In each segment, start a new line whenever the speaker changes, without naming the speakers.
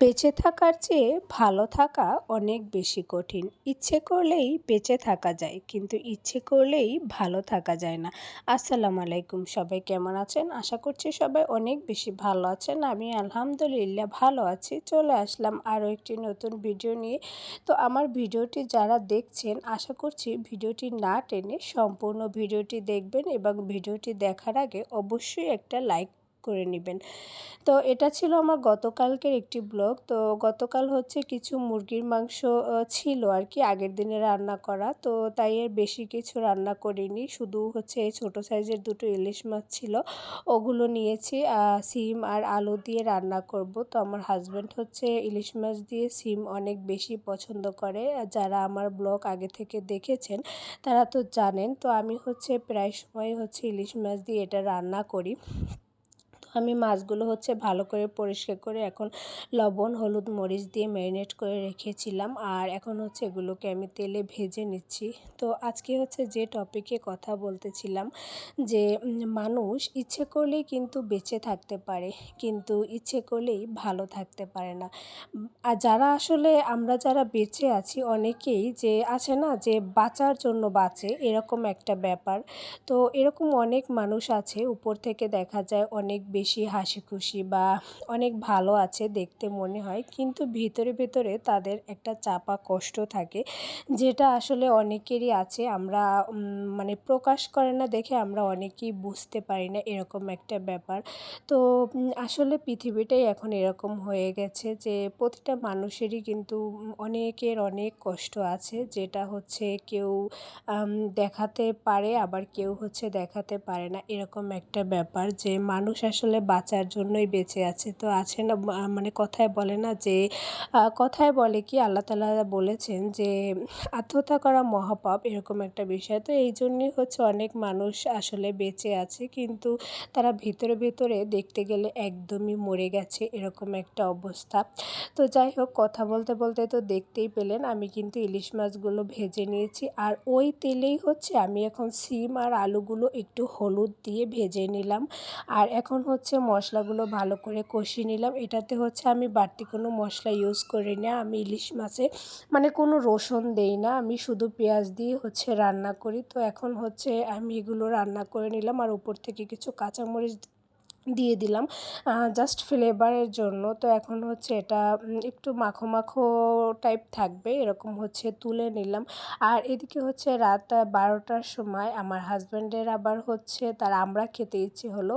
বেঁচে থাকার চেয়ে ভালো থাকা অনেক বেশি কঠিন। ইচ্ছে করলেই বেঁচে থাকা যায়, কিন্তু ইচ্ছে করলেই ভালো থাকা যায় না। আসসালামু আলাইকুম, সবাই কেমন আছেন? আশা করছি সবাই অনেক বেশি ভালো আছেন। আমি আলহামদুলিল্লাহ ভালো আছি। চলে আসলাম আরও একটি নতুন ভিডিও নিয়ে। তো আমার ভিডিওটি যারা দেখছেন, আশা করছি ভিডিওটি না টেনে সম্পূর্ণ ভিডিওটি দেখবেন এবং ভিডিওটি দেখার আগে অবশ্যই একটা লাইক করে নেবেন। তো এটা ছিল আমার গতকালকের একটি ব্লগ। তো গতকাল হচ্ছে কিছু মুরগির মাংস ছিল আর কি আগের দিনে রান্না করা। তো তাই এর বেশি কিছু রান্না করিনি। শুধু হচ্ছে এই ছোটো সাইজের দুটো ইলিশ মাছ ছিল। ওগুলো নিয়েছি সিম আর আলু দিয়ে রান্না করব। তো আমার হাজব্যান্ড হচ্ছে ইলিশ মাছ দিয়ে সিম অনেক বেশি পছন্দ করে। যারা আমার ব্লগ আগে থেকে দেখেছেন, তারা তো জানেন। তো আমি হচ্ছে প্রায় সময় হচ্ছে ইলিশ মাছ দিয়ে এটা রান্না করি। আমি মাছগুলো হচ্ছে ভালো করে পরিষ্কার করে এখন লবণ, হলুদ, মরিচ দিয়ে ম্যারিনেট করে রেখেছিলাম। আর এখন হচ্ছে এগুলোকে আমি তেলে ভেজে নিচ্ছি। তো আজকে হচ্ছে যে টপিকে কথা বলতেছিলাম যে মানুষ ইচ্ছে করলেই কিন্তু বেঁচে থাকতে পারে, কিন্তু ইচ্ছে করলেই ভালো থাকতে পারে না। আর যারা আসলে আমরা যারা বেঁচে আছি অনেকেই যে, আছে না যে বাঁচার জন্য বাঁচে, এরকম একটা ব্যাপার। তো এরকম অনেক মানুষ আছে, উপর থেকে দেখা যায় অনেক বেশি হাসি খুশি বা অনেক ভালো আছে দেখতে মনে হয়। কিন্তু ভিতরে ভিতরে তাদের একটা চাপা কষ্ট থাকে, যেটা আসলে অনেকেরই আছে। আমরা মানে প্রকাশ করে না দেখে আমরা অনেকেই বুঝতে পারি না এরকম একটা ব্যাপার। তো আসলে পৃথিবীটাই এখন এরকম হয়ে গেছে যে প্রতিটা মানুষেরই কিন্তু অনেকের অনেক কষ্ট আছে। যেটা হচ্ছে কেউ দেখাতে পারে, আবার কেউ হচ্ছে দেখাতে পারে না। এরকম একটা ব্যাপার যে মানুষ আসলে আসলে বাঁচার জন্যই বেঁচে আছে। তো আছে না মানে কথায় বলে না যে কথায় বলে কি আল্লাহ তালা বলেছেন যে, আত্মহত্যা করা মহাপাপ এরকম একটা বিষয়। তো এই জন্যই হচ্ছে অনেক মানুষ আসলে বেঁচে আছে, কিন্তু তারা ভিতরে ভিতরে দেখতে গেলে একদমই মরে গেছে এরকম একটা অবস্থা। তো যাই হোক, কথা বলতে বলতে তো দেখতেই পেলেন, আমি কিন্তু ইলিশ মাছগুলো ভেজে নিয়েছি। আর ওই তেলেই হচ্ছে আমি এখন সিম আর আলুগুলো একটু হলুদ দিয়ে ভেজে নিলাম। আর এখন হচ্ছে মশলাগুলো ভালো করে কষিয়ে নিলাম। এটাতে হচ্ছে আমি বাড়তি কোনো মশলা ইউজ করি না। আমি ইলিশ মাছে মানে কোনো রসুন দেই না। আমি শুধু পেঁয়াজ দিয়ে হচ্ছে রান্না করি। তো এখন হচ্ছে আমি এগুলো রান্না করে নিলাম। আর উপর থেকে কিছু কাঁচামরিচ দিয়ে দিলাম। জাস্ট ফ্লেভারের জন্য। তো এখন হচ্ছে এটা একটু মাখো মাখো টাইপ থাকবে। এরকম হচ্ছে তুলে নিলাম। আর এদিকে হচ্ছে রাত বারোটার সময় আমার হাজব্যান্ডের আবার হচ্ছে তার আমরা খেতে ইচ্ছে হলো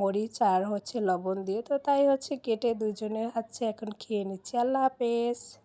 মরিচ আর হচ্ছে লবণ দিয়ে। তো তাই হচ্ছে কেটে দুজনে হচ্ছে এখন খেয়ে নিচ্ছি। আল্লাহ হাফেজ।